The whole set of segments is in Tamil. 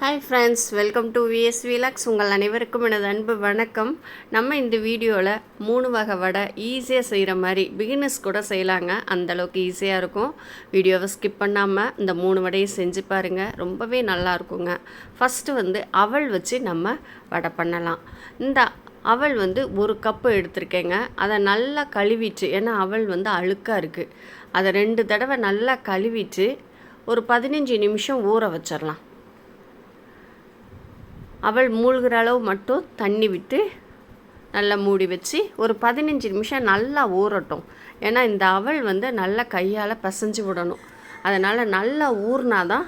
Hi friends welcome to VS vlogs உங்கள் அனைவருக்கும் எனது அன்பு வணக்கம். நம்ம இந்த வீடியோவில் மூணு வகை வடை ஈஸியாக செய்கிற மாதிரி பிகினர்ஸ் கூட செய்யலாங்க. அந்தளவுக்கு ஈஸியாக இருக்கும். வீடியோவை ஸ்கிப் பண்ணாமல் இந்த மூணு வடையும் செஞ்சு பாருங்கள் ரொம்பவே நல்லா இருக்குங்க. ஃபஸ்ட்டு வந்து அவள் வச்சு நம்ம வடை பண்ணலாம். இந்த அவள் வந்து ஒரு கப்பு எடுத்திருக்கேங்க. அதை நல்லா கழுவிட்டு ஏன்னா அவள் வந்து அழுக்காக இருக்குது அதை ரெண்டு தடவை நல்லா கழுவிட்டு ஒரு பதினஞ்சு நிமிஷம் ஊற வச்சிடலாம் அவள் மூழ்கிற அளவு மட்டும் தண்ணி விட்டு நல்லா மூடி வச்சு ஒரு பதினஞ்சு நிமிஷம் நல்லா ஊறட்டும். ஏன்னா இந்த அவள் வந்து நல்லா கையால் பசைஞ்சு விடணும். அதனால் நல்லா ஊறினா தான்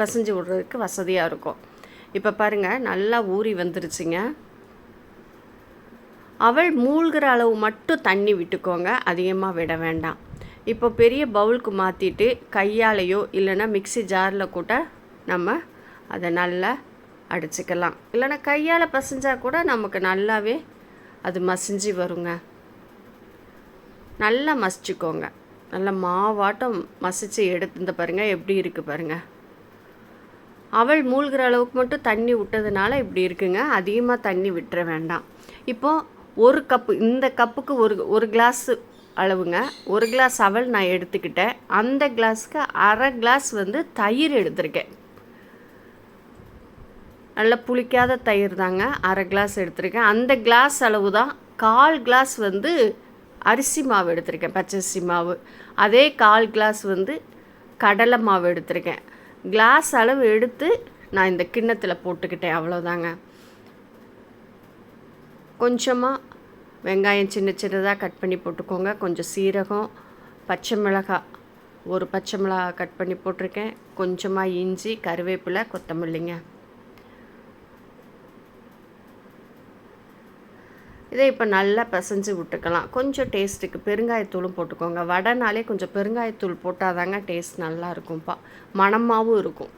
பசைஞ்சு விடுறதுக்கு வசதியாக இருக்கும். இப்போ பாருங்கள் நல்லா ஊறி வந்துருச்சுங்க. அவள் மூழ்கிற அளவு மட்டும் தண்ணி விட்டுக்கோங்க அதிகமாக விட வேண்டாம். இப்போ பெரிய பவுலுக்கு மாற்றிட்டு கையாலேயோ இல்லைன்னா மிக்சி ஜாரில் கூட நம்ம அதை நல்லா அடிச்சுக்கலாம். இல்லைன்னா கையால் பசைஞ்சால் கூட நமக்கு நல்லாவே அது மசிஞ்சு வருங்க. நல்லா மசிச்சுக்கோங்க. நல்லா மாவாட்டம் மசிச்சு எடுத்துருந்த பாருங்கள் எப்படி இருக்குது பாருங்கள் அவள் மூழ்கிற அளவுக்கு மட்டும் தண்ணி விட்டதுனால இப்படி இருக்குங்க. அதிகமாக தண்ணி விட்டுற வேண்டாம். இப்போது ஒரு கப்பு இந்த கப்புக்கு ஒரு ஒரு கிளாஸு அளவுங்க. ஒரு கிளாஸ் அவள் நான் எடுத்துக்கிட்டேன். அந்த கிளாஸுக்கு அரை கிளாஸ் வந்து தயிர் எடுத்திருக்கேன். நல்ல புளிக்காத தயிர் தாங்க. அரை கிளாஸ் எடுத்திருக்கேன். அந்த கிளாஸ் அளவு தான் கால் கிளாஸ் வந்து அரிசி மாவு எடுத்திருக்கேன். பச்சரிசி மாவு. அதே கால் கிளாஸ் வந்து கடலை மாவு எடுத்திருக்கேன். கிளாஸ் அளவு எடுத்து நான் இந்த கிண்ணத்தில் போட்டுக்கிட்டேன். அவ்வளோதாங்க கொஞ்சமாக வெங்காயம் சின்ன சின்னதாக கட் பண்ணி போட்டுக்கோங்க. கொஞ்சம் சீரகம் பச்சை மிளகாய் ஒரு பச்சை மிளகா கட் பண்ணி போட்டிருக்கேன். கொஞ்சமாக இஞ்சி கருவேப்பிலை கொத்தமல்லிங்க. இதை இப்போ நல்லா பிசைஞ்சு விட்டுக்கலாம். கொஞ்சம் டேஸ்ட்டுக்கு பெருங்காயத்தூளும் போட்டுக்கோங்க. வடைனாலே கொஞ்சம் பெருங்காயத்தூள் போட்டால் தாங்க டேஸ்ட் நல்லா இருக்கும்ப்பா. மணமாகவும் இருக்கும்.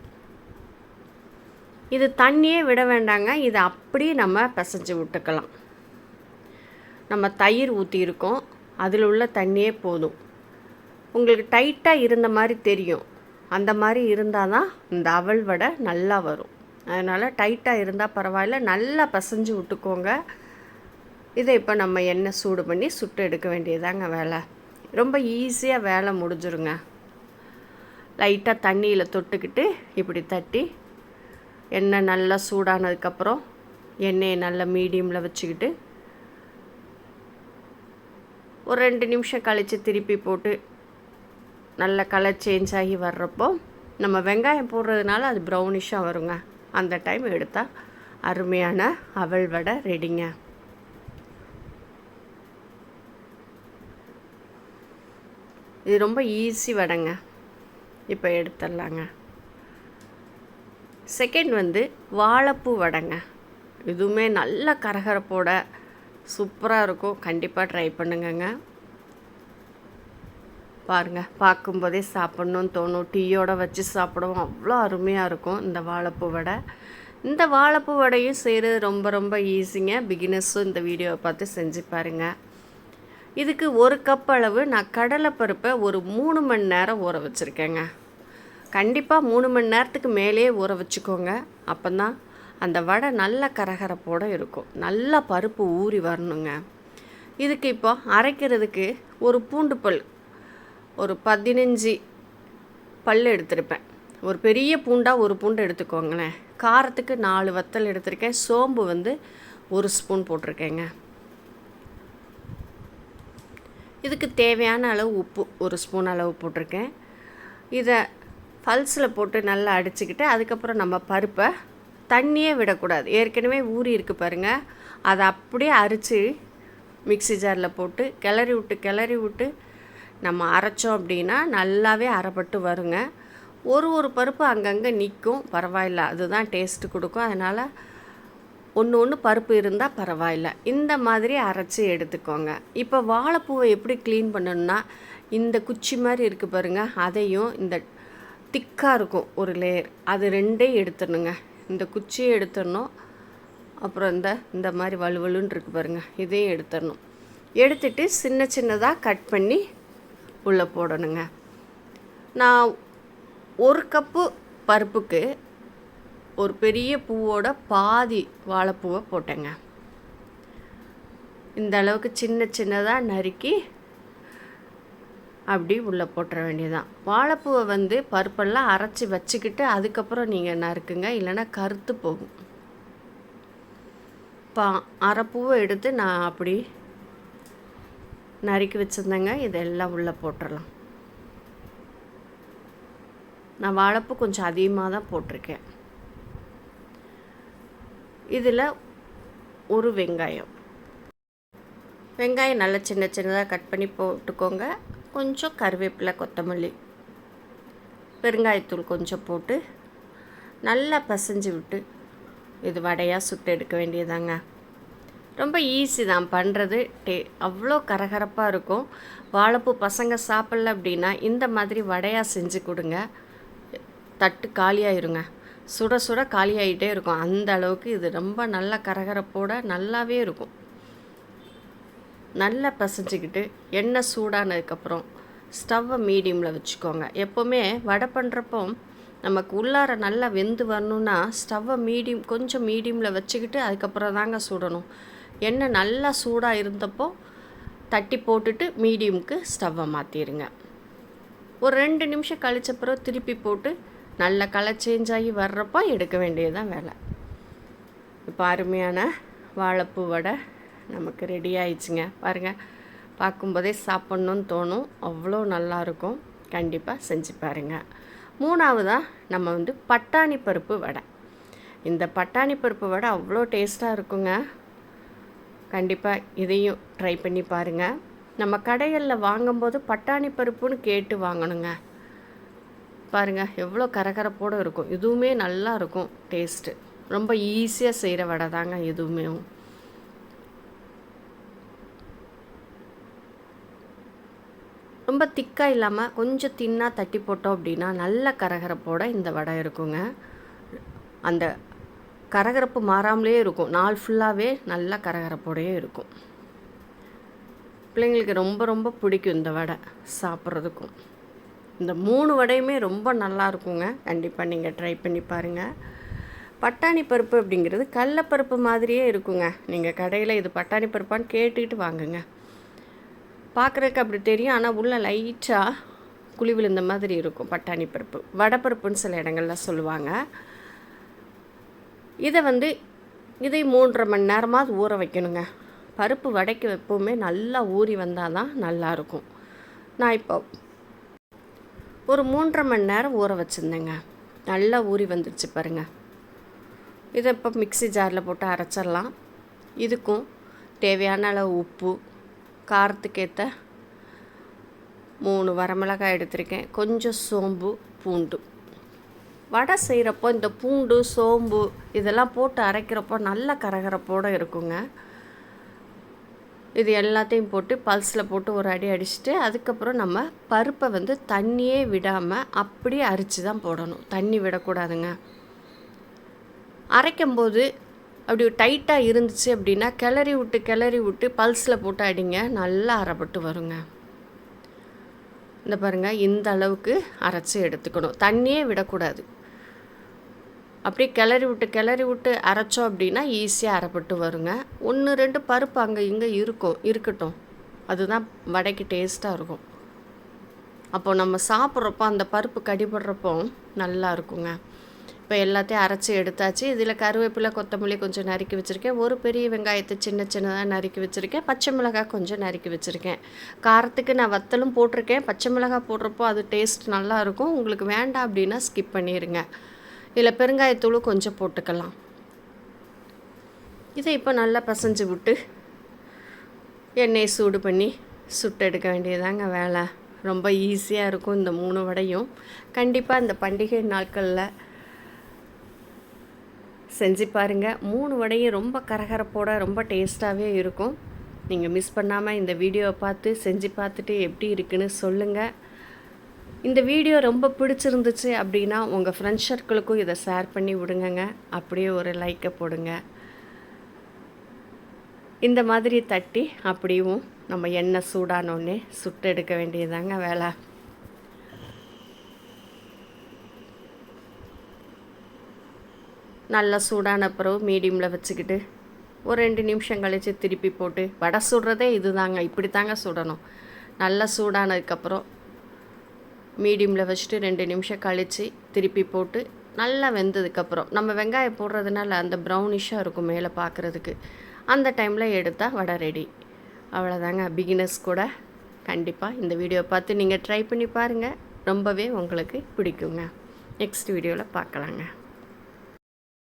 இது தண்ணியே விட வேண்டாங்க. இதை அப்படியே நம்ம பிசைஞ்சு விட்டுக்கலாம். நம்ம தயிர் ஊற்றியிருக்கோம் அதில் உள்ள தண்ணியே போதும். உங்களுக்கு டைட்டாக இருந்த மாதிரி தெரியும். அந்த மாதிரி இருந்தால் தான் இந்த அவல் வடை நல்லா வரும். அதனால் டைட்டாக இருந்தால் பரவாயில்ல. நல்லா பிசைஞ்சு விட்டுக்கோங்க. இதை இப்போ நம்ம எண்ணெய் சூடு பண்ணி சுட்டு எடுக்க வேண்டியதாங்க வேலை. ரொம்ப ஈஸியாக வேலை முடிஞ்சிருங்க. லைட்டாக தண்ணியில் தொட்டுக்கிட்டு இப்படி தட்டி எண்ணெய் நல்லா சூடானதுக்கப்புறம் எண்ணெயை நல்லா மீடியமில் வச்சுக்கிட்டு ஒரு ரெண்டு நிமிஷம் கழித்து திருப்பி போட்டு நல்ல கலர் சேஞ்ச் ஆகி வர்றப்போ நம்ம வெங்காயம் போடுறதுனால அது ப்ரௌனிஷாக வருங்க. அந்த டைம் எடுத்தால் அருமையான அவல் வடை ரெடிங்க இது ரொம்ப ஈஸி வடைங்க. இப்போ எடுத்துடலாங்க. செகண்ட் வந்து வாழைப்பூ வடைங்க. இதுவுமே நல்ல கரகரப்போட சூப்பராக இருக்கும். கண்டிப்பாக ட்ரை பண்ணுங்கங்க. பாருங்கள் பார்க்கும்போதே சாப்பிட்ணுன்னு தோணும். டீயோடு வச்சு சாப்பிடவும். அவ்வளோ அருமையாக இருக்கும் இந்த வாழைப்பூ வடை. இந்த வாழைப்பூ வடையும் செய்கிறது ரொம்ப ரொம்ப ஈஸிங்க பிகினர்ஸும் இந்த வீடியோவை பார்த்து செஞ்சு பாருங்கள் இதுக்கு ஒரு கப் அளவு நான் கடலைப்பருப்பை ஒரு மூணு மணி நேரம் ஊற வச்சுருக்கேங்க. கண்டிப்பாக மூணு மணி நேரத்துக்கு மேலே ஊற வச்சுக்கோங்க. அப்போ தான் அந்த வடை நல்ல கரகரப்போடு இருக்கும். நல்லா பருப்பு ஊறி வரணுங்க. இதுக்கு இப்போ அரைக்கிறதுக்கு ஒரு பூண்டு பல் ஒரு பதினஞ்சு பல் எடுத்திருப்பேன். ஒரு பெரிய பூண்டாக ஒரு பூண்டு எடுத்துக்கோங்களேன். காரத்துக்கு நாலு வத்தல் எடுத்திருக்கேன். சோம்பு வந்து ஒரு ஸ்பூன் போட்டிருக்கேங்க. இதுக்கு தேவையான அளவு உப்பு ஒரு ஸ்பூன் அளவு போட்டிருக்கேன். இதை பல்ஸில் போட்டு நல்லா அடிச்சுக்கிட்டு அதுக்கப்புறம் நம்ம பருப்பை தண்ணியே விடக்கூடாது. ஏற்கனவே ஊறி இருக்குது பாருங்கள் அதை அப்படியே அரித்து மிக்சி ஜாரில் போட்டு கிளறி விட்டு கிளறி விட்டு நம்ம அரைச்சோம் அப்படின்னா நல்லாவே அரைப்பட்டு வருங்க. ஒரு ஒரு பருப்பு அங்கங்கே நிற்கும் பரவாயில்ல. அதுதான் டேஸ்ட்டு கொடுக்கும். அதனால் ஒன்று ஒன்று பருப்பு இருந்தால் பரவாயில்ல. இந்த மாதிரி அரைச்சி எடுத்துக்கோங்க. இப்போ வாழைப்பூவை எப்படி க்ளீன் பண்ணணும்னா இந்த குச்சி மாதிரி இருக்குது பாருங்கள் அதையும் இந்த திக்காக இருக்கும் ஒரு லேயர் அது ரெண்டே எடுத்துடணுங்க. இந்த குச்சியை எடுத்துடணும். அப்புறம் இந்த இந்த மாதிரி வலுவலுன்னு இருக்குது பாருங்கள் இதையும் எடுத்துடணும். எடுத்துட்டு சின்ன சின்னதாக கட் பண்ணி உள்ளே போடணுங்க. நான் ஒரு கப்பு பருப்புக்கு ஒரு பெரிய பூவோட பாதி வாழைப்பூவை போட்டேங்க. இந்த அளவுக்கு சின்ன சின்னதாக நறுக்கி அப்படி உள்ளே போட்டுற வேண்டியதான் வாழைப்பூவை வந்து பருப்பெல்லாம் அரைச்சி வச்சுக்கிட்டு அதுக்கப்புறம் நீங்கள் நறுக்குங்க இல்லைன்னா கருத்து போகும். பா அரைப்பூவை எடுத்து நான் அப்படி நறுக்கி வச்சுருந்தேங்க. இதெல்லாம் உள்ளே போட்டுடலாம் நான் வாழைப்பூ கொஞ்சம் அதிகமாக தான் போட்டிருக்கேன். இதில் ஒரு வெங்காயம். வெங்காயம் நல்லா சின்ன சின்னதாக கட் பண்ணி போட்டுக்கோங்க. கொஞ்சம் கருவேப்பிலை கொத்தமல்லி பெருங்காயத்தூள் கொஞ்சம் போட்டு நல்லா பசைஞ்சு விட்டு இது வடையாக சுட்டு எடுக்க வேண்டியதாங்க. ரொம்ப ஈஸி தான். பண்ணுறது டே அவ்வளோ கரகரப்பாக இருக்கும். வாழைப்பூ பசங்க சாப்பிட்ல அப்படின்னா இந்த மாதிரி வடையாக செஞ்சு கொடுங்க. தட்டு காலியாயிருங்க. சுட சுட காலியாகிட்டே இருக்கும். அந்த அளவுக்கு இது ரொம்ப நல்ல கரகரப்போட நல்லாவே இருக்கும். நல்லா பசைஞ்சிக்கிட்டு எண்ணெய் சூடானதுக்கப்புறம் ஸ்டவ்வை மீடியமில் வச்சுக்கோங்க. எப்போவுமே வடை பண்ணுறப்போ நமக்கு உள்ளார நல்லா வெந்து வரணுன்னா ஸ்டவ்வை மீடியம் கொஞ்சம் மீடியமில் வச்சுக்கிட்டு அதுக்கப்புறம் தாங்க சுடணும். எண்ணெய் நல்லா சூடாக இருந்தப்போ தட்டி போட்டுட்டு மீடியமுக்கு ஸ்டவ்வை மாற்றிடுங்க ஒரு ரெண்டு நிமிஷம் கழிச்சப்புறம் திருப்பி போட்டு நல்ல கலர் சேஞ்ச் ஆகி வர்றப்போ எடுக்க வேண்டியதுதான் வேலை. இப்போ அருமையான வாழைப்பூ வடை நமக்கு ரெடி ஆயிடுச்சுங்க. பாருங்கள் பார்க்கும்போதே சாப்பிட்ணுன்னு தோணும். அவ்வளோ நல்லாயிருக்கும் கண்டிப்பாக செஞ்சு பாருங்கள் மூணாவதாக நம்ம வந்து பட்டாணி பருப்பு வடை. இந்த பட்டாணி பருப்பு வடை அவ்வளோ டேஸ்ட்டாக இருக்குங்க. கண்டிப்பாக இதையும் ட்ரை பண்ணி பாருங்கள் நம்ம கடைகளில் வாங்கும்போது பட்டாணி பருப்புன்னு கேட்டு வாங்கணுங்க. பாருங்கள் எவ்வளோ கரகரப்போடு இருக்கும். இதுவுமே நல்லா இருக்கும் டேஸ்ட்டு ரொம்ப ஈஸியாக செய்கிற வடை தாங்க எதுவுமே. ரொம்ப திக்காக இல்லாமல் கொஞ்சம் தின்னாக தட்டி போட்டோம் அப்படின்னா நல்ல கரகரப்போட இந்த வடை இருக்குங்க. அந்த கரகரப்பு மாறாமலே இருக்கும். நாள் ஃபுல்லாகவே நல்லா கரகரப்போடையே இருக்கும். பிள்ளைங்களுக்கு ரொம்ப ரொம்ப பிடிக்கும் இந்த வடை சாப்பிட்றதுக்கும். இந்த மூணு வடையுமே ரொம்ப நல்லா இருக்குங்க கண்டிப்பாக நீங்கள் ட்ரை பண்ணி பாருங்கள் பட்டாணி பருப்பு அப்படிங்கிறது கடலப்பருப்பு மாதிரியே இருக்குங்க. நீங்கள் கடையில் இது பட்டாணி பருப்பான்னு கேட்டுக்கிட்டு வாங்குங்க. பார்க்குறதுக்கு அப்படி தெரியும். ஆனால் உள்ளே லைட்டாக குழி விழுந்த மாதிரி இருக்கும் பட்டாணி பருப்பு. வடைப்பருப்புன்னு சில இடங்களில் சொல்லுவாங்க. இதை வந்து இதை மூன்றரை மணி நேரமாவது ஊற வைக்கணுங்க. பருப்பு வடைக்கு எப்போவுமே நல்லா ஊறி வந்தால் தான் நல்லாயிருக்கும் நான் இப்போ ஒரு மூன்றரை மணி நேரம் ஊற வச்சுருந்தேங்க. நல்லா ஊறி வந்துடுச்சு பாருங்கள் இதை இப்போ மிக்சி ஜாரில் போட்டு அரைச்சிடலாம். இதுக்கும் தேவையான அளவு உப்பு காரத்துக்கேற்ற மூணு வரமிளகாய் எடுத்திருக்கேன். கொஞ்சம் சோம்பு பூண்டு. வடை செய்கிறப்போ இந்த பூண்டு சோம்பு இதெல்லாம் போட்டு அரைக்கிறப்போ நல்ல கரகரப்போடு இருக்குங்க. இது எல்லாத்தையும் போட்டு பல்ஸில் போட்டு ஒரு அடி அடிச்சுட்டு அதுக்கப்புறம் நம்ம பருப்பை வந்து தண்ணியே விடாமல் அப்படியே அரித்து தான் போடணும். தண்ணி விடக்கூடாதுங்க. அரைக்கும்போது அப்படி டைட்டாக இருந்துச்சு அப்படின்னா கிளறி விட்டு கிளறி விட்டு பல்ஸில் போட்டு அடிங்க. நல்லா அரைப்பட்டு வருங்க. இந்த பாருங்கள் இந்த அளவுக்கு அரைச்சி எடுத்துக்கணும். தண்ணியே விடக்கூடாது. அப்படியே கிளறி விட்டு கிளறி விட்டு அரைச்சோம் அப்படின்னா ஈஸியாக அரைப்பட்டு வருங்க. ஒன்று ரெண்டு பருப்பு அங்கே இங்கே இருக்கும் இருக்கட்டும். அதுதான் வடைக்கு டேஸ்ட்டாக இருக்கும். அப்போ நம்ம சாப்பிட்றப்போ அந்த பருப்பு கடிபடுறப்போ நல்லா இருக்குங்க. இப்போ எல்லாத்தையும் அரைச்சி எடுத்தாச்சு. இதில் கருவேப்பிலை கொத்தமல்லி கொஞ்சம் நறுக்கி வச்சுருக்கேன். ஒரு பெரிய வெங்காயத்தை சின்ன சின்னதாக நறுக்கி வச்சுருக்கேன். பச்சை மிளகாய் கொஞ்சம் நறுக்கி வச்சுருக்கேன். காரத்துக்கு நான் வத்தலும் போட்டிருக்கேன். பச்சை மிளகாய் போடுறப்போ அது டேஸ்ட் நல்லாயிருக்கும் உங்களுக்கு வேண்டாம் அப்படின்னா ஸ்கிப் பண்ணிடுங்க இதில் பெருங்காயத்தூளும் கொஞ்சம் போட்டுக்கலாம். இதை இப்போ நல்லா பசைஞ்சு விட்டு எண்ணெயை சூடு பண்ணி சுட்டு எடுக்க வேண்டியதாங்க வேலை. ரொம்ப ஈஸியாக இருக்கும் இந்த மூணு வடையும். கண்டிப்பாக இந்த பண்டிகை நாட்களில் செஞ்சு பாருங்கள் மூணு வடையும் ரொம்ப கரகரப்போட ரொம்ப டேஸ்ட்டாகவே இருக்கும். நீங்கள் மிஸ் பண்ணாமல் இந்த வீடியோவை பார்த்து செஞ்சு பார்த்துட்டு எப்படி இருக்குன்னு சொல்லுங்கள் இந்த வீடியோ ரொம்ப பிடிச்சிருந்துச்சு அப்படின்னா உங்கள் ஃப்ரெண்ட்ஸ் சர்க்கிளுக்கும் இதை ஷேர் பண்ணி விடுங்கங்க. அப்படியே ஒரு லைக்கை போடுங்க. இந்த மாதிரி தட்டி அப்படியும் நம்ம எண்ணெய் சூடானோடனே சுட்டு எடுக்க வேண்டியதாங்க வேலை. நல்லா சூடான பிறகு மீடியமில் வச்சுக்கிட்டு ஒரு ரெண்டு நிமிஷம் கழித்து திருப்பி போட்டு வடை சுடுறதே இது தாங்க இப்படி தாங்க சுடணும். நல்லா சூடானதுக்கப்புறம் மீடியமில் வச்சுட்டு ரெண்டு நிமிஷம் கழித்து திருப்பி போட்டு நல்லா வெந்ததுக்கப்புறம். நம்ம வெங்காயம் போடுறதுனால அந்த ப்ரௌனிஷாக இருக்கும் மேலே பார்க்குறதுக்கு அந்த டைமில் எடுத்தால் வடை ரெடி அவ்வளோதாங்க பிகினர்ஸ் கூட கண்டிப்பாக இந்த வீடியோ பார்த்து நீங்கள் ட்ரை பண்ணி பாருங்கள் ரொம்பவே உங்களுக்கு பிடிக்குங்க. நெக்ஸ்ட் வீடியோவில் பார்க்கலாங்க.